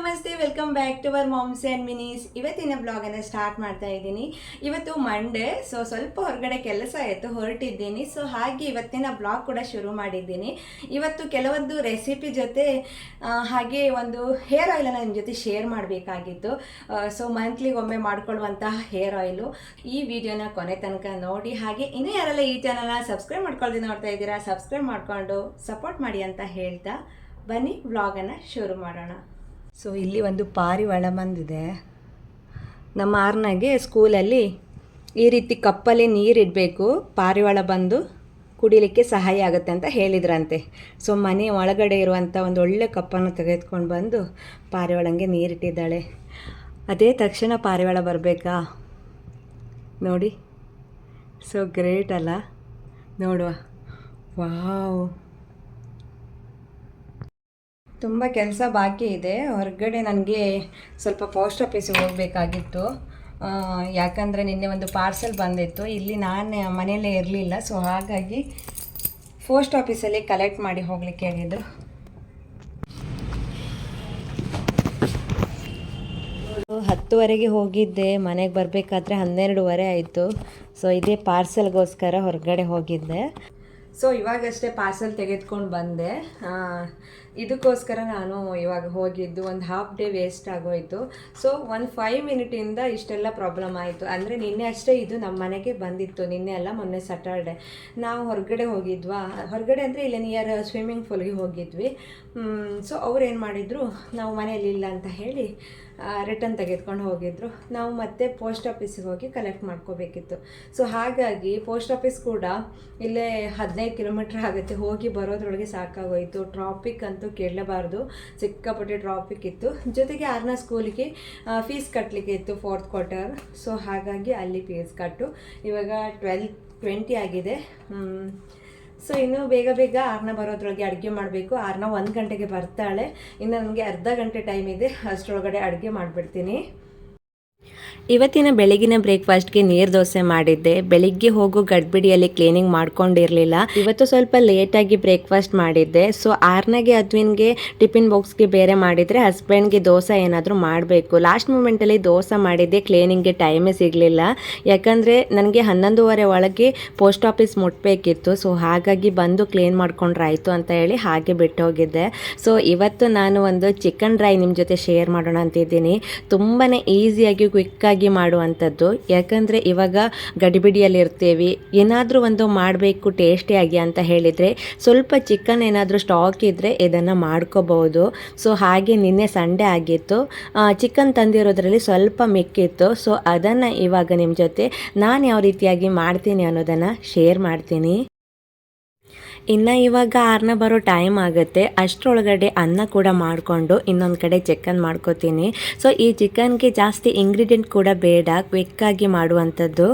ನಮಸ್ತೆ welcome back to our moms and minis ಇವತ್ತಿನ ಬ್ಲಾಗನ್ನು ಸ್ಟಾರ್ಟ್ ಮಾಡ್ತಾ ಇದ್ದೀನಿ. ಇವತ್ತು ಮಂಡೇ ಸೊ ಸ್ವಲ್ಪ ಹೊರಗಡೆ ಕೆಲಸ ಆಯಿತು ಹೊರಟಿದ್ದೀನಿ. ಸೊ ಹಾಗೆ ಇವತ್ತಿನ ಬ್ಲಾಗ್ ಕೂಡ ಶುರು ಮಾಡಿದ್ದೀನಿ. ಇವತ್ತು ಕೆಲವೊಂದು ರೆಸಿಪಿ ಜೊತೆ ಹಾಗೆ ಒಂದು ಹೇರ್ ಆಯಿಲನ್ನು ನಿಮ್ಮ ಜೊತೆ ಶೇರ್ ಮಾಡಬೇಕಾಗಿತ್ತು. ಸೊ ಮಂತ್ಲಿಗೊಮ್ಮೆ ಮಾಡ್ಕೊಳ್ಳುವಂತಹ ಹೇರ್ ಆಯಿಲು ಈ ವಿಡಿಯೋನ ಕೊನೆ ತನಕ ನೋಡಿ. ಹಾಗೆ ಇನ್ನೂ ಯಾರೆಲ್ಲ ಈ ಚಾನಲ್ನ ಸಬ್ಸ್ಕ್ರೈಬ್ ಮಾಡ್ಕೊಳ್ತೀನಿ ನೋಡ್ತಾ ಇದ್ದೀರಾ ಸಬ್ಸ್ಕ್ರೈಬ್ ಮಾಡಿಕೊಂಡು ಸಪೋರ್ಟ್ ಮಾಡಿ ಅಂತ ಹೇಳ್ತಾ ಬನ್ನಿ ವ್ಲಾಗನ್ನು ಶುರು ಮಾಡೋಣ. ಸೊ ಇಲ್ಲಿ ಒಂದು ಪಾರಿವಾಳ ಬಂದಿದೆ. ನಮ್ಮ ಆರ್ನಾಗೆ ಸ್ಕೂಲಲ್ಲಿ ಈ ರೀತಿ ಕಪ್ಪಲ್ಲಿ ನೀರಿಡಬೇಕು. ಪಾರಿವಾಳ ಬಂದು ಕುಡಿಲಿಕ್ಕೆ ಸಹಾಯ ಆಗುತ್ತೆ ಅಂತ ಹೇಳಿದ್ರಂತೆ. ಸೊ ಮನೆ ಒಳಗಡೆ ಇರುವಂಥ ಒಂದು ಒಳ್ಳೆ ಕಪ್ಪನ್ನು ತೆಗೆದುಕೊಂಡು ಬಂದು ಪಾರಿವಾಳಂಗೆ ನೀರಿಟ್ಟಿದ್ದಾಳೆ. ಅದೇ ತಕ್ಷಣ ಪಾರಿವಾಳ ಬರಬೇಕಾ? ನೋಡಿ. ಸೊ ಗ್ರೇಟ್ ಅಲ್ಲ. ನೋಡುವ. ವಾವ್ ತುಂಬ ಕೆಲಸ ಬಾಕಿ ಇದೆ. ಹೊರಗಡೆ ನನಗೆ ಸ್ವಲ್ಪ ಪೋಸ್ಟ್ ಆಫೀಸಿಗೆ ಹೋಗಬೇಕಾಗಿತ್ತು. ಯಾಕಂದರೆ ನಿನ್ನೆ ಒಂದು ಪಾರ್ಸೆಲ್ ಬಂದಿತ್ತು. ಇಲ್ಲಿ ನಾನು ಮನೆಯಲ್ಲೇ ಇರಲಿಲ್ಲ. ಸೊ ಹಾಗಾಗಿ ಪೋಸ್ಟ್ ಆಫೀಸಲ್ಲಿ ಕಲೆಕ್ಟ್ ಮಾಡಿ ಹೋಗಲಿಕ್ಕೆ ಆಗಿದ್ದು. ಹತ್ತುವರೆಗೆ ಹೋಗಿದ್ದೆ. ಮನೆಗೆ ಬರಬೇಕಾದ್ರೆ ಹನ್ನೆರಡುವರೆ ಆಯಿತು. ಸೊ ಇದೇ ಪಾರ್ಸೆಲ್ಗೋಸ್ಕರ ಹೊರಗಡೆ ಹೋಗಿದ್ದೆ. ಸೊ ಇವಾಗಷ್ಟೇ ಪಾರ್ಸೆಲ್ ತೆಗೆದುಕೊಂಡು ಬಂದೆ. ಇದಕ್ಕೋಸ್ಕರ ನಾನು ಇವಾಗ ಹೋಗಿದ್ದು ಒಂದು ಹಾಫ್ ಡೇ ವೇಸ್ಟ್ ಆಗೋಯ್ತು. ಸೊ ಒಂದು ಫೈವ್ ಮಿನಿಟಿಂದ ಇಷ್ಟೆಲ್ಲ ಪ್ರಾಬ್ಲಮ್ ಆಯಿತು. ಅಂದರೆ ನಿನ್ನೆ ಅಷ್ಟೇ ಇದು ನಮ್ಮ ಮನೆಗೆ ಬಂದಿತ್ತು. ನಿನ್ನೆ ಅಲ್ಲ, ಮೊನ್ನೆ ಸ್ಯಾಟರ್ಡೆ ನಾವು ಹೊರಗಡೆ ಹೋಗಿದ್ವಾ? ಹೊರಗಡೆ ಅಂದರೆ ಇಲ್ಲಿ ನಿಯರ್ ಸ್ವಿಮ್ಮಿಂಗ್ ಫೂಲ್ಗೆ ಹೋಗಿದ್ವಿ. ಸೊ ಅವ್ರು ಏನು ಮಾಡಿದರು? ನಾವು ಮನೇಲಿ ಇಲ್ಲ ಅಂತ ಹೇಳಿ ರಿಟರ್ನ್ ತೆಗೆದುಕೊಂಡು ಹೋಗಿದ್ರು. ನಾವು ಮತ್ತೆ ಪೋಸ್ಟ್ ಆಫೀಸಿಗೆ ಹೋಗಿ ಕಲೆಕ್ಟ್ ಮಾಡ್ಕೋಬೇಕಿತ್ತು. ಸೊ ಹಾಗಾಗಿ ಪೋಸ್ಟ್ ಆಫೀಸ್ ಕೂಡ ಇಲ್ಲೇ ಹದಿನೈದು ಕಿಲೋಮೀಟ್ರ್ ಆಗುತ್ತೆ. ಹೋಗಿ ಬರೋದ್ರೊಳಗೆ ಸಾಕಾಗೋಯಿತು. ಟ್ರಾಫಿಕ್ ಅಂತೂ ಕೇಳಲೇಬಾರ್ದು ಸಿಕ್ಕಾಪಟ್ಟೆ ಟ್ರಾಫಿಕ್ ಇತ್ತು. ಜೊತೆಗೆ ಆರ್ನ ಸ್ಕೂಲಿಗೆ ಫೀಸ್ ಕಟ್ಟಲಿಕ್ಕೆ ಇತ್ತು ಫೋರ್ತ್ ಕ್ವಾರ್ಟರ್ ಸೊ ಹಾಗಾಗಿ ಅಲ್ಲಿ ಫೀಸ್ ಕಟ್ಟು. ಇವಾಗ ಟ್ವೆಲ್ ಟ್ವೆಂಟಿ ಆಗಿದೆ. ಸೊ ಇನ್ನು ಬೇಗ ಬೇಗ ಆರ್ನ ಬರೋದ್ರೊಳಗೆ ಅಡುಗೆ ಮಾಡಬೇಕು. ಆರ್ನ ಒಂದು ಗಂಟೆಗೆ ಬರ್ತಾಳೆ. ಇನ್ನು ನನಗೆ ಅರ್ಧ ಗಂಟೆ ಟೈಮ್ ಇದೆ. ಅಷ್ಟರೊಳಗಡೆ ಅಡುಗೆ ಮಾಡಿಬಿಡ್ತೀನಿ. ಇವತ್ತಿನ ಬೆಳಗಿನ ಬ್ರೇಕ್ಫಾಸ್ಟ್ಗೆ ನೀರು ದೋಸೆ ಮಾಡಿದ್ದೆ. ಬೆಳಿಗ್ಗೆ ಹೋಗೋ ಗಡ್ಬಿಡಿಯಲ್ಲಿ ಕ್ಲೀನಿಂಗ್ ಮಾಡ್ಕೊಂಡಿರಲಿಲ್ಲ. ಇವತ್ತು ಸ್ವಲ್ಪ ಲೇಟಾಗಿ ಬ್ರೇಕ್ಫಾಸ್ಟ್ ಮಾಡಿದ್ದೆ. ಸೊ ಆರ್ನಾಗೆ ಅದ್ವಿನ್ಗೆ ಟಿಫಿನ್ ಬಾಕ್ಸ್ಗೆ ಬೇರೆ ಮಾಡಿದರೆ ಹಸ್ಬೆಂಡ್ಗೆ ದೋಸೆ ಏನಾದರೂ ಮಾಡಬೇಕು. ಲಾಸ್ಟ್ ಮೂಮೆಂಟಲ್ಲಿ ದೋಸೆ ಮಾಡಿದ್ದೆ. ಕ್ಲೀನಿಂಗ್ಗೆ ಟೈಮೇ ಸಿಗಲಿಲ್ಲ. ಯಾಕಂದರೆ ನನಗೆ ಹನ್ನೊಂದುವರೆ ಒಳಗೆ ಪೋಸ್ಟ್ ಆಫೀಸ್ ಮುಟ್ಟಬೇಕಿತ್ತು ಸೊ ಹಾಗಾಗಿ ಬಂದು ಕ್ಲೀನ್ ಮಾಡ್ಕೊಂಡ್ರೆ ಆಯಿತು ಅಂತ ಹೇಳಿ ಹಾಗೆ ಬಿಟ್ಟು ಹೋಗಿದ್ದೆ. ಸೊ ಇವತ್ತು ನಾನು ಒಂದು ಚಿಕನ್ ಡ್ರೈ ನಿಮ್ಮ ಜೊತೆ ಶೇರ್ ಮಾಡೋಣ ಅಂತಿದ್ದೀನಿ. ತುಂಬಾ ಈಸಿಯಾಗಿ ಕ್ವಿಕ್ಕಾಗಿ ಮಾಡುವಂಥದ್ದು. ಯಾಕಂದರೆ ಇವಾಗ ಗಡಿಬಿಡಿಯಲ್ಲಿ ಇರ್ತೀವಿ ಏನಾದರೂ ಒಂದು ಮಾಡಬೇಕು ಟೇಸ್ಟಿಯಾಗಿ ಅಂತ ಹೇಳಿದರೆ, ಸ್ವಲ್ಪ ಚಿಕನ್ ಏನಾದರೂ ಸ್ಟಾಕ್ ಇದ್ದರೆ ಇದನ್ನು ಮಾಡ್ಕೋಬಹುದು. ಸೊ ಹಾಗೆ ನಿನ್ನೆ ಸಂಡೆ ಆಗಿತ್ತು. ಚಿಕನ್ ತಂದಿರೋದ್ರಲ್ಲಿ ಸ್ವಲ್ಪ ಮಿಕ್ಕಿತ್ತು. ಸೊ ಅದನ್ನು ಇವಾಗ ನಿಮ್ಮ ಜೊತೆ ನಾನು ಯಾವ ರೀತಿಯಾಗಿ ಮಾಡ್ತೀನಿ ಅನ್ನೋದನ್ನು ಶೇರ್ ಮಾಡ್ತೀನಿ. ಇನ್ನು ಇವಾಗ ಆರನ ಬರೋ ಟೈಮ್ ಆಗುತ್ತೆ. ಅಷ್ಟರೊಳಗಡೆ ಅನ್ನ ಕೂಡ ಮಾಡಿಕೊಂಡು ಇನ್ನೊಂದು ಕಡೆ ಚಿಕನ್ ಮಾಡ್ಕೋತೀನಿ. ಸೊ ಈ ಚಿಕನ್ಗೆ ಜಾಸ್ತಿ ಇಂಗ್ರೀಡಿಯೆಂಟ್ ಕೂಡ ಬೇಡ. ಕ್ವಿಕ್ಕಾಗಿ ಮಾಡುವಂಥದ್ದು.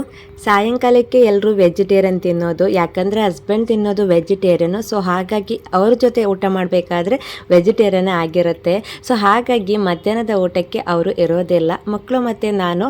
ಸಾಯಂಕಾಲಕ್ಕೆ ಎಲ್ಲರೂ ವೆಜಿಟೇರಿಯನ್ ತಿನ್ನೋದು, ಯಾಕಂದರೆ ಹಸ್ಬೆಂಡ್ ತಿನ್ನೋದು ವೆಜಿಟೇರಿಯನು ಸೊ ಹಾಗಾಗಿ ಅವ್ರ ಜೊತೆ ಊಟ ಮಾಡಬೇಕಾದ್ರೆ ವೆಜಿಟೇರಿಯನ್ ಆಗಿರುತ್ತೆ. ಸೊ ಹಾಗಾಗಿ ಮಧ್ಯಾಹ್ನದ ಊಟಕ್ಕೆ ಅವರು ಇರೋದಿಲ್ಲ. ಮಕ್ಕಳು ಮತ್ತು ನಾನು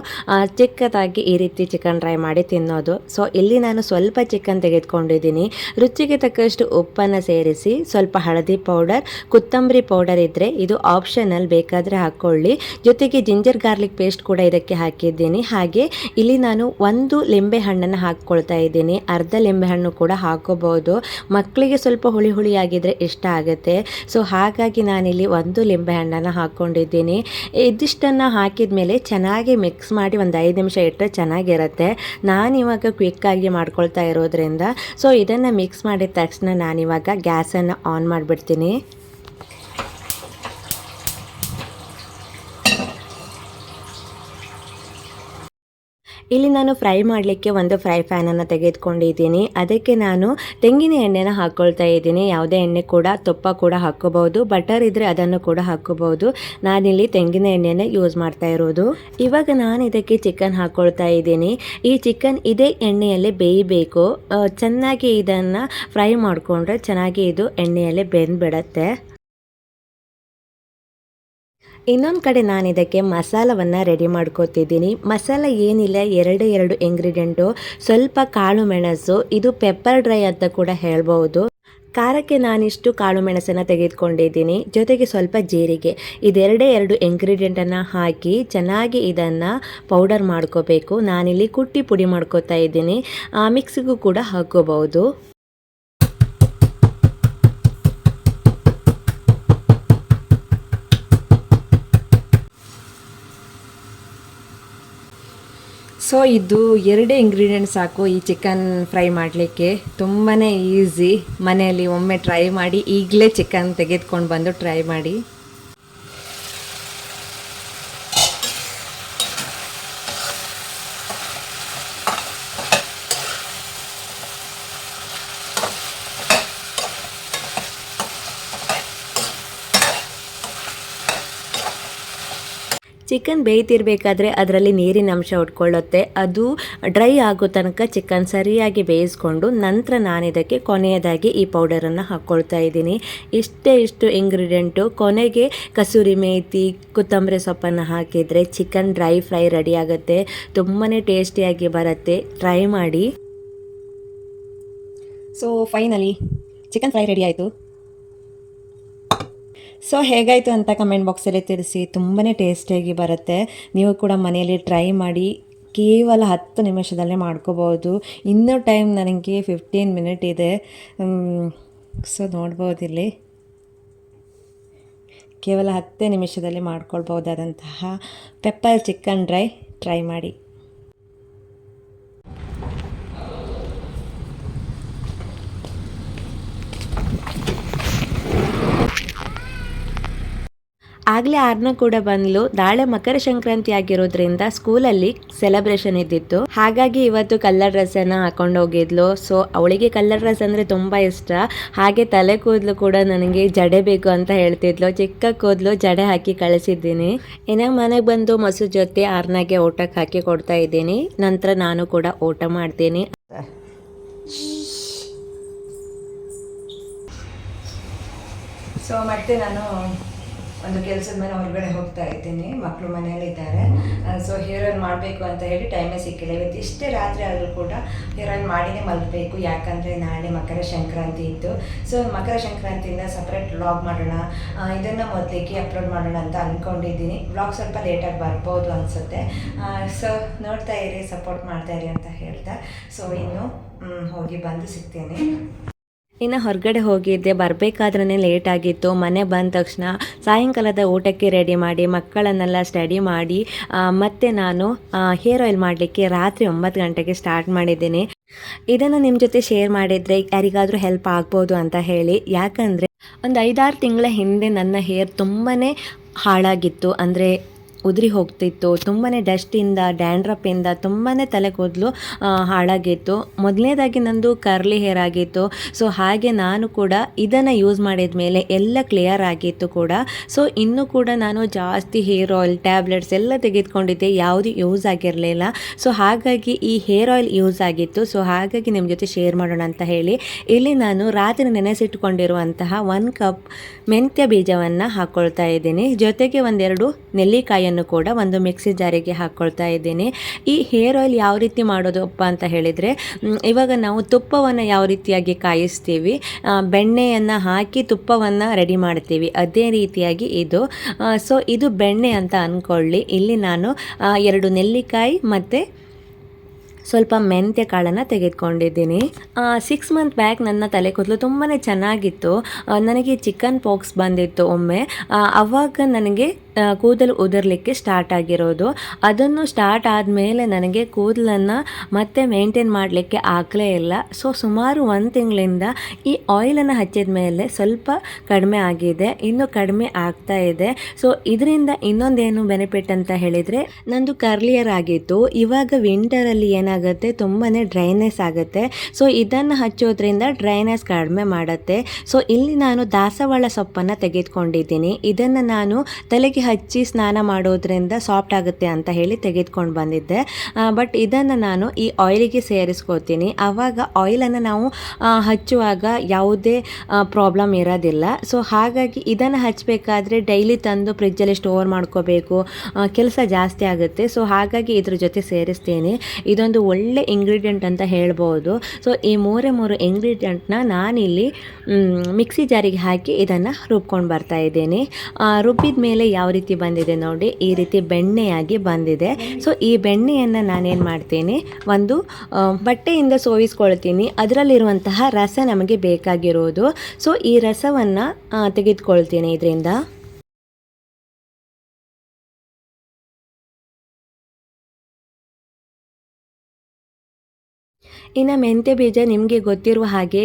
ಚಿಕ್ಕದಾಗಿ ಈ ರೀತಿ ಚಿಕನ್ ಡ್ರೈ ಮಾಡಿ ತಿನ್ನೋದು. ಸೊ ಇಲ್ಲಿ ನಾನು ಸ್ವಲ್ಪ ಚಿಕನ್ ತೆಗೆದುಕೊಂಡಿದ್ದೀನಿ. ರುಚಿಗೆ ತಕ್ಕಷ್ಟು ಉಪ್ಪನ್ನು ಸೇರಿಸಿ ಸ್ವಲ್ಪ ಹಳದಿ ಪೌಡರ್, ಕೊತ್ತಂಬರಿ ಪೌಡರ್ ಇದ್ದರೆ ಇದು ಆಪ್ಷನಲ್ ಬೇಕಾದರೆ ಹಾಕ್ಕೊಳ್ಳಿ ಜೊತೆಗೆ ಜಿಂಜರ್ ಗಾರ್ಲಿಕ್ ಪೇಸ್ಟ್ ಕೂಡ ಇದಕ್ಕೆ ಹಾಕಿದ್ದೀನಿ. ಹಾಗೆ ಇಲ್ಲಿ ನಾನು ಒಂದು ಲಿಂಬೆ ಹಣ್ಣನ್ನು ಹಾಕ್ಕೊಳ್ತಾ ಇದ್ದೀನಿ. ಅರ್ಧ ಲಿಂಬೆ ಹಣ್ಣು ಕೂಡ ಹಾಕೋಬಹುದು. ಮಕ್ಕಳಿಗೆ ಸ್ವಲ್ಪ ಹುಳಿ ಹುಳಿಯಾಗಿದ್ದರೆ ಇಷ್ಟ ಆಗುತ್ತೆ. ಸೊ ಹಾಗಾಗಿ ನಾನಿಲ್ಲಿ ಒಂದು ಲಿಂಬೆ ಹಣ್ಣನ್ನು ಹಾಕ್ಕೊಂಡಿದ್ದೀನಿ ಇದಿಷ್ಟನ್ನು ಹಾಕಿದ ಮೇಲೆ ಚೆನ್ನಾಗಿ ಮಿಕ್ಸ್ ಮಾಡಿ ಒಂದು ಐದು ನಿಮಿಷ ಇಟ್ಟರೆ ಚೆನ್ನಾಗಿರುತ್ತೆ. ನಾನು ಇವಾಗ ಕ್ವಿಕ್ಕಾಗಿ ಮಾಡ್ಕೊಳ್ತಾ ಇರೋದ್ರಿಂದ. ಸೊ ಇದನ್ನು ಮಿಕ್ಸ್ ಮಾಡಿದ ತಕ್ಷಣ ನಾನಿವಾಗ ಗ್ಯಾಸನ್ನು ಆನ್ ಮಾಡಿಬಿಡ್ತೀನಿ. ಇಲ್ಲಿ ನಾನು ಫ್ರೈ ಮಾಡಲಿಕ್ಕೆ ಒಂದು ಫ್ರೈ ಫ್ಯಾನನ್ನು ತೆಗೆದುಕೊಂಡಿದ್ದೀನಿ. ಅದಕ್ಕೆ ನಾನು ತೆಂಗಿನ ಎಣ್ಣೆನ ಹಾಕ್ಕೊಳ್ತಾ ಇದ್ದೀನಿ. ಯಾವುದೇ ಎಣ್ಣೆ ಕೂಡ, ತುಪ್ಪ ಕೂಡ ಹಾಕ್ಕೋಬಹುದು, ಬಟರ್ ಇದ್ದರೆ ಅದನ್ನು ಕೂಡ ಹಾಕ್ಕೋಬಹುದು. ನಾನಿಲ್ಲಿ ತೆಂಗಿನ ಎಣ್ಣೆನ ಯೂಸ್ ಮಾಡ್ತಾ ಇರೋದು. ಇವಾಗ ನಾನು ಇದಕ್ಕೆ ಚಿಕನ್ ಹಾಕ್ಕೊಳ್ತಾ ಇದ್ದೀನಿ. ಈ ಚಿಕನ್ ಇದೇ ಎಣ್ಣೆಯಲ್ಲೇ ಬೇಯಬೇಕು. ಚೆನ್ನಾಗಿ ಇದನ್ನು ಫ್ರೈ ಮಾಡಿಕೊಂಡ್ರೆ ಚೆನ್ನಾಗಿ ಇದು ಎಣ್ಣೆಯಲ್ಲೇ ಬೆಂದ್ಬಿಡತ್ತೆ. ಇನ್ನೊಂದು ಕಡೆ ನಾನು ಇದಕ್ಕೆ ಮಸಾಲವನ್ನು ರೆಡಿ ಮಾಡ್ಕೋತಿದ್ದೀನಿ. ಮಸಾಲ ಏನಿಲ್ಲ, ಎರಡು ಎರಡು ಇಂಗ್ರೀಡಿಯೆಂಟು ಸ್ವಲ್ಪ ಕಾಳು ಮೆಣಸು, ಇದು ಪೆಪ್ಪರ್ ಡ್ರೈ ಅಂತ ಕೂಡ ಹೇಳ್ಬೋದು. ಖಾರಕ್ಕೆ ನಾನಿಷ್ಟು ಕಾಳು ಮೆಣಸನ್ನು ತೆಗೆದುಕೊಂಡಿದ್ದೀನಿ. ಜೊತೆಗೆ ಸ್ವಲ್ಪ ಜೀರಿಗೆ. ಇದೆರಡೇ ಎರಡು ಇಂಗ್ರೀಡಿಯೆಂಟನ್ನು ಹಾಕಿ ಚೆನ್ನಾಗಿ ಇದನ್ನು ಪೌಡರ್ ಮಾಡ್ಕೋಬೇಕು. ನಾನಿಲ್ಲಿ ಕುಟ್ಟಿ ಪುಡಿ ಮಾಡ್ಕೋತಾ ಇದ್ದೀನಿ. ಮಿಕ್ಸಿಗೂ ಕೂಡ ಹಾಕೋಬಹುದು ಸೊ ಇದು ಎರಡೇ ಇಂಗ್ರೀಡಿಯೆಂಟ್ಸ್ ಸಾಕು ಈ ಚಿಕನ್ ಫ್ರೈ ಮಾಡಲಿಕ್ಕೆ. ತುಂಬಾ ಈಸಿ ಮನೆಯಲ್ಲಿ ಒಮ್ಮೆ ಟ್ರೈ ಮಾಡಿ ಈಗಲೇ ಚಿಕನ್ ತೆಗೆದುಕೊಂಡು ಬಂದು ಟ್ರೈ ಮಾಡಿ. ಚಿಕನ್ ಬೇಯ್ತಿರ್ಬೇಕಾದ್ರೆ ಅದರಲ್ಲಿ ನೀರಿನ ಅಂಶ ಉಟ್ಕೊಳ್ಳುತ್ತೆ. ಅದು ಡ್ರೈ ಆಗೋ ತನಕ ಚಿಕನ್ ಸರಿಯಾಗಿ ಬೇಯಿಸ್ಕೊಂಡು ನಂತರ ನಾನು ಇದಕ್ಕೆ ಕೊನೆಯದಾಗಿ ಈ ಪೌಡರನ್ನು ಹಾಕ್ಕೊಳ್ತಾ ಇದ್ದೀನಿ. ಇಷ್ಟೇ ಇಷ್ಟು ಇಂಗ್ರೀಡಿಯೆಂಟು. ಕೊನೆಗೆ ಕಸೂರಿ ಮೇಥಿ ಕೊತ್ತಂಬರಿ ಸೊಪ್ಪನ್ನು ಹಾಕಿದರೆ ಚಿಕನ್ ಡ್ರೈ ಫ್ರೈ ರೆಡಿ ಆಗುತ್ತೆ. ತುಂಬಾ ಟೇಸ್ಟಿಯಾಗಿ ಬರುತ್ತೆ. ಟ್ರೈ ಮಾಡಿ. So finally chicken fry ready ಆಯಿತು. ಸೊ ಹೇಗಾಯಿತು ಅಂತ ಕಮೆಂಟ್ ಬಾಕ್ಸಲ್ಲಿ ತಿಳಿಸಿ. ತುಂಬಾ ಟೇಸ್ಟಿಯಾಗಿ ಬರುತ್ತೆ. ನೀವು ಕೂಡ ಮನೆಯಲ್ಲಿ ಟ್ರೈ ಮಾಡಿ ಕೇವಲ ಹತ್ತು ನಿಮಿಷದಲ್ಲೇ ಮಾಡ್ಕೋಬೋದು ಇನ್ನೂ ಟೈಮ್ ನನಗೆ ಫಿಫ್ಟೀನ್ ಮಿನಿಟ್ ಇದೆ. ಸೊ ನೋಡ್ಬೋದು ಇಲ್ಲಿ. ಕೇವಲ ಹತ್ತೇ ನಿಮಿಷದಲ್ಲಿ ಮಾಡ್ಕೊಳ್ಬೋದಾದಂತಹ ಪೆಪ್ಪರ್ ಚಿಕನ್ ಡ್ರೈ ಟ್ರೈ ಮಾಡಿ. ಆಗಲೇ ಆರ್ನ ಕೂಡ ಬಂದ್ಲು. ನಾಳೆ ಮಕರ ಸಂಕ್ರಾಂತಿ ಆಗಿರೋದ್ರಿಂದ ಸ್ಕೂಲಲ್ಲಿ ಸೆಲೆಬ್ರೇಷನ್ ಇದ್ದಿತ್ತು. ಹಾಗಾಗಿ ಇವತ್ತು ಕಲ್ಲರ್ ಡ್ರೆಸ್ಸನ್ನು ಹಾಕೊಂಡು ಹೋಗಿದ್ಲು. ಸೊ ಅವಳಿಗೆ ಕಲ್ಲರ್ ಡ್ರೆಸ್ ಅಂದ್ರೆ ತುಂಬಾ ಇಷ್ಟ. ಹಾಗೆ ತಲೆ ಕೂದಲು ಕೂಡ ನನಗೆ ಜಡೆ ಬೇಕು ಅಂತ ಹೇಳ್ತಿದ್ಲು. ಚಿಕ್ಕ ಕೂದ್ಲು ಜಡೆ ಹಾಕಿ ಕಳಿಸಿದ್ದೀನಿ. ಏನ ಮನೆಗೆ ಬಂದು ಮಸು ಜೊತೆ ಆರ್ನಾಗೆ ಊಟಕ್ಕೆ ಹಾಕಿ ಕೊಡ್ತಾ ಇದ್ದೀನಿ. ನಂತರ ನಾನು ಕೂಡ ಊಟ ಮಾಡ್ತೀನಿ. ಸೊ ಮತ್ತೆ ನಾನು ಒಂದು ಕೆಲಸದ ಮೇಲೆ ಹೊರಗಡೆ ಹೋಗ್ತಾ ಇದ್ದೀನಿ ಮಕ್ಕಳು ಮನೇಲಿದ್ದಾರೆ ಸೊ ಹೇರ್ ಮಾಡಬೇಕು ಅಂತ ಹೇಳಿ ಟೈಮೇ ಸಿಕ್ಕಿಲ್ಲ. ಇವತ್ತು ಇಷ್ಟೇ ರಾತ್ರಿ ಆದರೂ ಕೂಡ ಹೇರ್ ಆಯಿಲ್ ಮಾಡಿನೇ ಮಲಗಬೇಕು ಯಾಕಂದರೆ ನಾಳೆ ಮಕರ ಸಂಕ್ರಾಂತಿ ಇತ್ತು. ಸೊ ಮಕರ ಸಂಕ್ರಾಂತಿಯಿಂದ ಸಪ್ರೇಟ್ ವ್ಲಾಗ್ ಮಾಡೋಣ ಇದನ್ನು ಮೊದಲಿಗೆ ಅಪ್ಲೋಡ್ ಮಾಡೋಣ ಅಂತ ಅಂದ್ಕೊಂಡಿದ್ದೀನಿ ವ್ಲಾಗ್ ಸ್ವಲ್ಪ ಲೇಟಾಗಿ ಬರ್ಬೋದು ಅನಿಸುತ್ತೆ. ಸೊ ನೋಡ್ತಾ ಇರಿ ಸಪೋರ್ಟ್ ಮಾಡ್ತಾ ಇರಿ ಅಂತ ಹೇಳ್ತಾ. ಸೊ ಇನ್ನು ಹೋಗಿ ಬಂದು ಸಿಗ್ತೀನಿ. ಇನ್ನು ಹೊರಗಡೆ ಹೋಗಿದ್ದೆ ಬರಬೇಕಾದ್ರೇ ಲೇಟ್ ಆಗಿತ್ತು. ಮನೆ ಬಂದ ತಕ್ಷಣ ಸಾಯಂಕಾಲದ ಊಟಕ್ಕೆ ರೆಡಿ ಮಾಡಿ, ಮಕ್ಕಳನ್ನೆಲ್ಲ ಸ್ಟಡಿ ಮಾಡಿ ಮತ್ತೆ ನಾನು ಹೇರ್ ಆಯಿಲ್ ಮಾಡಲಿಕ್ಕೆ ರಾತ್ರಿ ಒಂಬತ್ತು ಗಂಟೆಗೆ ಸ್ಟಾರ್ಟ್ ಮಾಡಿದ್ದೀನಿ. ಇದನ್ನು ನಿಮ್ಮ ಜೊತೆ ಶೇರ್ ಮಾಡಿದರೆ ಯಾರಿಗಾದರೂ ಹೆಲ್ಪ್ ಆಗ್ಬೋದು ಅಂತ ಹೇಳಿ. ಯಾಕಂದರೆ ಒಂದು ಐದಾರು ತಿಂಗಳ ಹಿಂದೆ ನನ್ನ ಹೇರ್ ತುಂಬಾ ಹಾಳಾಗಿತ್ತು. ಅಂದರೆ ಉದುರಿ ಹೋಗ್ತಿತ್ತು. ತುಂಬಾ ಡಸ್ಟಿಂದ ಡ್ಯಾಂಡ್ರಪ್ಪಿಂದ ತುಂಬಾ ತಲೆ ಕೂದಲು ಹಾಳಾಗಿತ್ತು. ಮೊದಲನೇದಾಗಿ ನಂದು ಕರ್ಲಿ ಹೇರ್ ಆಗಿತ್ತು. ಸೊ, ಹಾಗೆ ನಾನು ಕೂಡ ಇದನ್ನು ಯೂಸ್ ಮಾಡಿದ ಮೇಲೆ ಎಲ್ಲ ಕ್ಲಿಯರ್ ಆಗಿತ್ತು ಕೂಡ. ಸೊ, ಇನ್ನೂ ಕೂಡ ನಾನು ಜಾಸ್ತಿ ಹೇರ್ ಆಯಿಲ್ ಟ್ಯಾಬ್ಲೆಟ್ಸ್ ಎಲ್ಲ ತೆಗೆದುಕೊಂಡಿದ್ದೆ. ಯಾವುದು ಯೂಸ್ ಆಗಿರಲಿಲ್ಲ. ಸೊ, ಹಾಗಾಗಿ ಈ ಹೇರ್ ಆಯಿಲ್ ಯೂಸ್ ಆಗಿತ್ತು. ಸೊ, ಹಾಗಾಗಿ ನಿಮ್ಮ ಜೊತೆ ಶೇರ್ ಮಾಡೋಣ ಅಂತ ಹೇಳಿ. ಇಲ್ಲಿ ನಾನು ರಾತ್ರಿ ನೆನೆಸಿಟ್ಟುಕೊಂಡಿರುವಂತಹ ಒನ್ ಕಪ್ ಮೆಂತ್ಯ ಬೀಜವನ್ನು ಹಾಕ್ಕೊಳ್ತಾ ಇದ್ದೀನಿ. ಜೊತೆಗೆ ಒಂದೆರಡು ನೆಲ್ಲಿಕಾಯನ್ನು ಕೂಡ ಒಂದು ಮಿಕ್ಸಿ ಜಾರಿಗೆ ಹಾಕ್ಕೊಳ್ತಾ ಇದ್ದೀನಿ. ಈ ಹೇರ್ ಆಯಿಲ್ ಯಾವ ರೀತಿ ಮಾಡೋದಪ್ಪ ಅಂತ ಹೇಳಿದರೆ ಇವಾಗ ನಾವು ತುಪ್ಪವನ್ನು ಯಾವ ರೀತಿಯಾಗಿ ಕಾಯಿಸ್ತೀವಿ ಬೆಣ್ಣೆಯನ್ನು ಹಾಕಿ ತುಪ್ಪವನ್ನು ರೆಡಿ ಮಾಡ್ತೀವಿ. ಅದೇ ರೀತಿಯಾಗಿ ಇದು ಸೊ ಇದು ಬೆಣ್ಣೆ ಅಂತ ಅಂದ್ಕೊಳ್ಳಿ ಇಲ್ಲಿ ನಾನು ಎರಡು ನೆಲ್ಲಿಕಾಯಿ ಮತ್ತು ಸ್ವಲ್ಪ ಮೆಂತ್ಯ ಕಾಳನ್ನು ತೆಗೆದುಕೊಂಡಿದ್ದೀನಿ. ಸಿಕ್ಸ್ ಮಂತ್ ಬ್ಯಾಕ್ ನನ್ನ ತಲೆ ಕೂದಲು ತುಂಬಾ ಚೆನ್ನಾಗಿತ್ತು. ನನಗೆ ಚಿಕನ್ ಪಾಕ್ಸ್ ಬಂದಿತ್ತು ಒಮ್ಮೆ. ಅವಾಗ ನನಗೆ ಕೂದಲು ಉದುರಲಿಕ್ಕೆ ಸ್ಟಾರ್ಟ್ ಆಗಿರೋದು. ಅದನ್ನು ಸ್ಟಾರ್ಟ್ ಆದಮೇಲೆ ನನಗೆ ಕೂದಲನ್ನು ಮತ್ತೆ ಮೇಂಟೈನ್ ಮಾಡಲಿಕ್ಕೆ ಆಗಲೇ ಇಲ್ಲ. ಸೊ ಸುಮಾರು ಒಂದು ತಿಂಗಳಿಂದ ಈ ಆಯಿಲನ್ನು ಹಚ್ಚಿದ ಮೇಲೆ ಸ್ವಲ್ಪ ಕಡಿಮೆ ಆಗಿದೆ. ಇನ್ನು ಕಡಿಮೆ ಆಗ್ತಾ ಇದೆ. ಸೊ ಇದರಿಂದ ಇನ್ನೊಂದೇನು ಬೆನಿಫಿಟ್ ಅಂತ ಹೇಳಿದರೆ, ನಂದು ಕರ್ಲಿಯರ್ ಆಗಿತ್ತು. ಇವಾಗ ವಿಂಟರಲ್ಲಿ ಏನಾಗುತ್ತೆ ತುಂಬಾ ಡ್ರೈನೆಸ್ ಆಗುತ್ತೆ. ಸೊ ಇದನ್ನು ಹಚ್ಚೋದ್ರಿಂದ ಡ್ರೈನೆಸ್ ಕಡಿಮೆ ಮಾಡುತ್ತೆ. ಸೊ ಇಲ್ಲಿ ನಾನು ದಾಸವಾಳ ಸೊಪ್ಪನ್ನು ತೆಗೆದುಕೊಂಡಿದ್ದೀನಿ. ಇದನ್ನು ನಾನು ತಲೆಗೆ ಹಚ್ಚಿ ಸ್ನಾನ ಮಾಡೋದ್ರಿಂದ ಸಾಫ್ಟ್ ಆಗುತ್ತೆ ಅಂತ ಹೇಳಿ ತೆಗೆದುಕೊಂಡು ಬಂದಿದ್ದೆ. ಬಟ್ ಇದನ್ನು ನಾನು ಈ ಆಯಿಲಿಗೆ ಸೇರಿಸ್ಕೋತೀನಿ. ಆವಾಗ ಆಯಿಲನ್ನು ನಾವು ಹಚ್ಚುವಾಗ ಯಾವುದೇ ಪ್ರಾಬ್ಲಮ್ ಇರೋದಿಲ್ಲ. ಸೊ, ಹಾಗಾಗಿ ಇದನ್ನು ಹಚ್ಚಬೇಕಾದ್ರೆ ಡೈಲಿ ತಂದು ಫ್ರಿಜ್ಜಲ್ಲಿ ಸ್ಟೋರ್ ಮಾಡ್ಕೋಬೇಕು. ಕೆಲಸ ಜಾಸ್ತಿ ಆಗುತ್ತೆ. ಸೊ, ಹಾಗಾಗಿ ಇದ್ರ ಜೊತೆ ಸೇರಿಸ್ತೀನಿ. ಇದೊಂದು ಒಳ್ಳೆ ಇಂಗ್ರೀಡಿಯೆಂಟ್ ಅಂತ ಹೇಳ್ಬೋದು. ಸೊ, ಈ ಮೂರೇ ಮೂರು ಇಂಗ್ರೀಡಿಯೆಂಟ್ನ ನಾನಿಲ್ಲಿ ಮಿಕ್ಸಿ ಜಾರಿಗೆ ಹಾಕಿ ಇದನ್ನು ರುಬ್ಕೊಂಡು ಬರ್ತಾ ಇದ್ದೀನಿ. ರುಬ್ಬಿದ ಮೇಲೆ ಯಾವ ರೀತಿ ಬಂದಿದೆ ನೋಡಿ, ಈ ರೀತಿ ಬೆಣ್ಣೆಯಾಗಿ ಬಂದಿದೆ. ಸೊ ಈ ಬೆಣ್ಣೆಯನ್ನು ನಾನೇನು ಮಾಡ್ತೀನಿ, ಒಂದು ಬಟ್ಟೆಯಿಂದ ಸೋವಿಸ್ಕೊಳ್ತೀನಿ ಅದರಲ್ಲಿರುವಂತಹ ರಸ ನಮಗೆ ಬೇಕಾಗಿರೋದು. ಸೊ ಈ ರಸವನ್ನು ತೆಗೆದುಕೊಳ್ತೀನಿ ಇದರಿಂದ. ಇನ್ನು ಮೆಂತ್ಯ ಬೀಜ ನಿಮಗೆ ಗೊತ್ತಿರುವ ಹಾಗೆ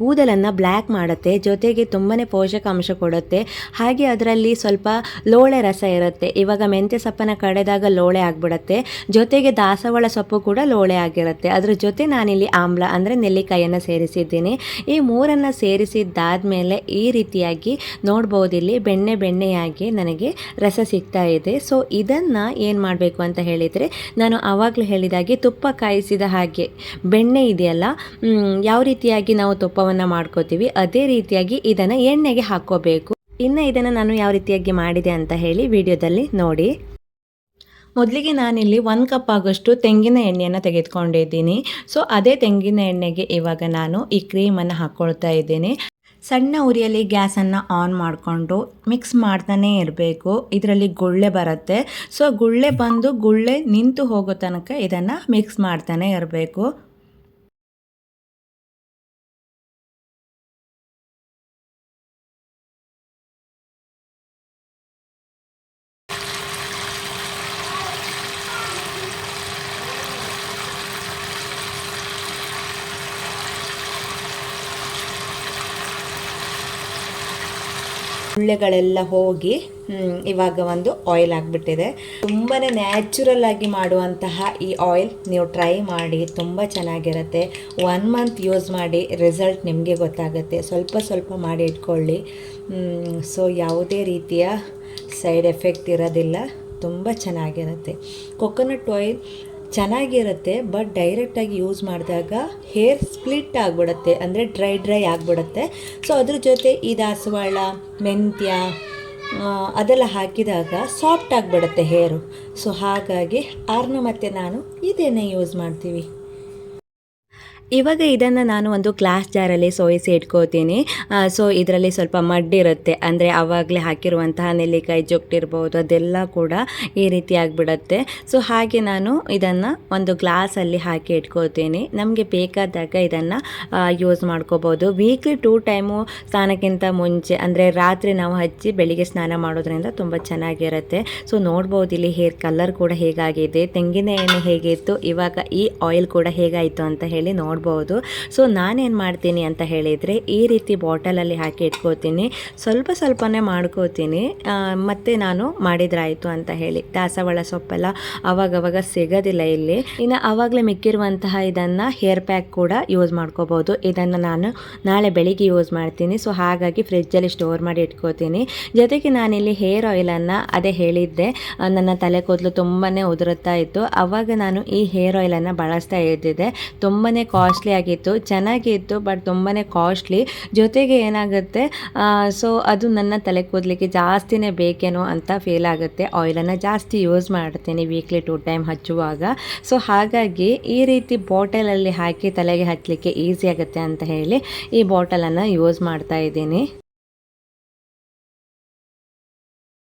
ಕೂದಲನ್ನು ಬ್ಲ್ಯಾಕ್ ಮಾಡುತ್ತೆ, ಜೊತೆಗೆ ತುಂಬಾ ಪೋಷಕಾಂಶ ಕೊಡುತ್ತೆ. ಹಾಗೆ ಅದರಲ್ಲಿ ಸ್ವಲ್ಪ ಲೋಳೆ ರಸ ಇರುತ್ತೆ. ಇವಾಗ ಮೆಂತ್ಯ ಸೊಪ್ಪನ್ನು ಕಡೆದಾಗ ಲೋಳೆ ಆಗಿಬಿಡುತ್ತೆ. ಜೊತೆಗೆ ದಾಸವಾಳ ಸೊಪ್ಪು ಕೂಡ ಲೋಳೆ ಆಗಿರುತ್ತೆ. ಅದ್ರ ಜೊತೆ ನಾನಿಲ್ಲಿ ಆಮ್ಲ ಅಂದರೆ ನೆಲ್ಲಿಕಾಯನ್ನು ಸೇರಿಸಿದ್ದೀನಿ. ಈ ಮೂರನ್ನು ಸೇರಿಸಿದ್ದಾದಮೇಲೆ ಈ ರೀತಿಯಾಗಿ ನೋಡ್ಬೋದಿಲ್ಲಿ, ಬೆಣ್ಣೆ ಬೆಣ್ಣೆಯಾಗಿ ನನಗೆ ರಸ ಸಿಗ್ತಾ ಇದೆ. ಸೊ ಇದನ್ನು ಏನು ಮಾಡಬೇಕು ಅಂತ ಹೇಳಿದರೆ, ನಾನು ಆವಾಗಲೂ ಹೇಳಿದಾಗೆ ತುಪ್ಪ ಕಾಯಿಸಿದ ಹಾಗೆ. ಬೆಣ್ಣೆ ಇದೆಯಲ್ಲ ಯಾವ ರೀತಿಯಾಗಿ ನಾವು ತುಪ್ಪವನ್ನು ಮಾಡ್ಕೋತೀವಿ. ಅದೇ ರೀತಿಯಾಗಿ ಇದನ್ನು ಎಣ್ಣೆಗೆ ಹಾಕ್ಕೋಬೇಕು. ಇನ್ನು ಇದನ್ನು ನಾನು ಯಾವ ರೀತಿಯಾಗಿ ಮಾಡಿದೆ ಅಂತ ಹೇಳಿ ವಿಡಿಯೋದಲ್ಲಿ ನೋಡಿ. ಮೊದಲಿಗೆ ನಾನಿಲ್ಲಿ ಒಂದು ಕಪ್ ಆಗೋಷ್ಟು ತೆಂಗಿನ ಎಣ್ಣೆಯನ್ನು ತೆಗೆದುಕೊಂಡಿದ್ದೀನಿ. ಸೊ ಅದೇ ತೆಂಗಿನ ಎಣ್ಣೆಗೆ ಇವಾಗ ನಾನು ಈ ಕ್ರೀಮನ್ನು ಹಾಕ್ಕೊಳ್ತಾ ಇದ್ದೀನಿ. ಸಣ್ಣ ಉರಿಯಲ್ಲಿ ಗ್ಯಾಸನ್ನು ಆನ್ ಮಾಡಿಕೊಂಡು ಮಿಕ್ಸ್ ಮಾಡ್ತಾನೇ ಇರಬೇಕು. ಇದರಲ್ಲಿ ಗುಳ್ಳೆ ಬರುತ್ತೆ. ಸೊ ಗುಳ್ಳೆ ಬಂದು ಗುಳ್ಳೆ ನಿಂತು ಹೋಗೋ ತನಕ ಇದನ್ನು ಮಿಕ್ಸ್ ಮಾಡ್ತಾನೆ ಇರಬೇಕು. ಗುಳ್ಳೆಗಳೆಲ್ಲ ಹೋಗಿ ಇವಾಗ ಒಂದು ಆಯಿಲ್ ಆಗಿಬಿಟ್ಟಿದೆ. ತುಂಬಾ ನ್ಯಾಚುರಲ್ ಆಗಿ ಮಾಡುವಂತಹ ಈ ಆಯಿಲ್ ನೀವು ಟ್ರೈ ಮಾಡಿ, ತುಂಬ ಚೆನ್ನಾಗಿರುತ್ತೆ. ಒನ್ ಮಂತ್ ಯೂಸ್ ಮಾಡಿ ರಿಸಲ್ಟ್ ನಿಮಗೆ ಗೊತ್ತಾಗುತ್ತೆ. ಸ್ವಲ್ಪ ಸ್ವಲ್ಪ ಮಾಡಿ ಇಟ್ಕೊಳ್ಳಿ. ಸೊ ಯಾವುದೇ ರೀತಿಯ ಸೈಡ್ ಎಫೆಕ್ಟ್ ಇರೋದಿಲ್ಲ. ತುಂಬ ಚೆನ್ನಾಗಿರುತ್ತೆ. ಕೊಕೊನಟ್ ಆಯಿಲ್ ಚೆನ್ನಾಗಿರುತ್ತೆ ಬಟ್ ಡೈರೆಕ್ಟಾಗಿ ಯೂಸ್ ಮಾಡಿದಾಗ ಹೇರ್ ಸ್ಪ್ಲಿಟ್ ಆಗಿಬಿಡುತ್ತೆ, ಅಂದರೆ ಡ್ರೈ ಡ್ರೈ ಆಗಿಬಿಡುತ್ತೆ. ಸೊ ಅದ್ರ ಜೊತೆ ಈ ದಾಸವಾಳ, ಮೆಂತ್ಯ ಅದೆಲ್ಲ ಹಾಕಿದಾಗ ಸಾಫ್ಟ್ ಆಗಿಬಿಡುತ್ತೆ ಹೇರು ಸೊ ಹಾಗಾಗಿ ಆರ್ನ ಮತ್ತು ನಾನು ಇದೇನೇ ಯೂಸ್ ಮಾಡ್ತೀವಿ. ಇವಾಗ ಇದನ್ನು ನಾನು ಒಂದು ಗ್ಲಾಸ್ ಜಾರಲ್ಲಿ ಸೋಯಿಸಿ ಇಟ್ಕೋತೀನಿ. ಸೊ ಇದರಲ್ಲಿ ಸ್ವಲ್ಪ ಮಡ್ಡಿರುತ್ತೆ ಅಂದರೆ ಆವಾಗಲೇ ಹಾಕಿರುವಂತಹ ನೆಲ್ಲಿಕಾಯಿ ಜೊಕ್ಟಿರ್ಬೋದು ಅದೆಲ್ಲ ಕೂಡ ಈ ರೀತಿ ಆಗಿಬಿಡತ್ತೆ. ಸೊ ಹಾಗೆ ನಾನು ಇದನ್ನು ಒಂದು ಗ್ಲಾಸಲ್ಲಿ ಹಾಕಿ ಇಟ್ಕೋತೀನಿ. ನಮಗೆ ಬೇಕಾದಾಗ ಇದನ್ನು ಯೂಸ್ ಮಾಡ್ಕೋಬೋದು. ವೀಕ್ಲಿ ಟೂ ಟೈಮು ಸ್ನಾನಕ್ಕಿಂತ ಮುಂಚೆ, ಅಂದರೆ ರಾತ್ರಿ ನಾವು ಹಚ್ಚಿ ಬೆಳಿಗ್ಗೆ ಸ್ನಾನ ಮಾಡೋದ್ರಿಂದ ತುಂಬ ಚೆನ್ನಾಗಿರುತ್ತೆ. ಸೊ ನೋಡ್ಬೋದು ಇಲ್ಲಿ ಹೇರ್ ಕಲರ್ ಕೂಡ ಹೇಗಾಗಿದೆ, ತೆಂಗಿನ ಎಣ್ಣೆ ಹೇಗಿತ್ತು, ಇವಾಗ ಈ ಆಯಿಲ್ ಕೂಡ ಹೇಗಾಯಿತು ಅಂತ ಹೇಳಿ ನೋಡ್ಬೋದು. ಸೊ ನಾನೇನು ಮಾಡ್ತೀನಿ ಅಂತ ಹೇಳಿದರೆ, ಈ ರೀತಿ ಬಾಟಲಲ್ಲಿ ಹಾಕಿ ಇಟ್ಕೋತೀನಿ. ಸ್ವಲ್ಪ ಸ್ವಲ್ಪನೇ ಮಾಡ್ಕೋತೀನಿ. ಮತ್ತೆ ನಾನು ಮಾಡಿದ್ರಾಯಿತು ಅಂತ ಹೇಳಿ. ದಾಸವಾಳ ಸೊಪ್ಪೆಲ್ಲ ಅವಾಗವಾಗ ಸಿಗೋದಿಲ್ಲ ಇಲ್ಲಿ. ಇನ್ನು ಆವಾಗಲೇ ಮಿಕ್ಕಿರುವಂತಹ ಇದನ್ನು ಹೇರ್ ಪ್ಯಾಕ್ ಕೂಡ ಯೂಸ್ ಮಾಡ್ಕೋಬೋದು. ಇದನ್ನು ನಾನು ನಾಳೆ ಬೆಳಿಗ್ಗೆ ಯೂಸ್ ಮಾಡ್ತೀನಿ. ಸೊ ಹಾಗಾಗಿ ಫ್ರಿಜ್ಜಲ್ಲಿ ಸ್ಟೋರ್ ಮಾಡಿ ಇಟ್ಕೋತೀನಿ. ಜೊತೆಗೆ ನಾನಿಲ್ಲಿ ಹೇರ್ ಆಯಿಲನ್ನು ಅದೇ ಹೇಳಿದ್ದೆ. ನನ್ನ ತಲೆ ಕೂದಲು ತುಂಬಾ ಉದುರುತ್ತಾ ಇತ್ತು. ಆವಾಗ ನಾನು ಈ ಹೇರ್ ಆಯಿಲನ್ನು ಬಳಸ್ತಾ ಇದ್ದಿದ್ದೆ. ತುಂಬಾ ಕಾಸ್ಟ್ಲಿ ಆಗಿತ್ತು ಚೆನ್ನಾಗಿತ್ತು ಬಟ್ ತುಂಬಾ ಕಾಸ್ಟ್ಲಿ ಜೊತೆಗೆ ಏನಾಗುತ್ತೆ ಸೊ ಅದು ನನ್ನ ತಲೆ ಕೂದಲಿಕ್ಕೆ ಜಾಸ್ತಿನೇ ಬೇಕೇನೋ ಅಂತ ಫೀಲ್ ಆಗುತ್ತೆ. ಆಯಿಲನ್ನು ಜಾಸ್ತಿ ಯೂಸ್ ಮಾಡ್ತೀನಿ ವೀಕ್ಲಿ ಟು ಟೈಮ್ ಹಚ್ಚುವಾಗ. ಸೊ ಹಾಗಾಗಿ ಈ ರೀತಿ ಬಾಟಲಲ್ಲಿ ಹಾಕಿ ತಲೆಗೆ ಹಚ್ಚಲಿಕ್ಕೆ ಈಸಿ ಆಗುತ್ತೆ ಅಂತ ಹೇಳಿ ಈ ಬಾಟಲನ್ನು ಯೂಸ್ ಮಾಡ್ತಾ ಇದ್ದೀನಿ.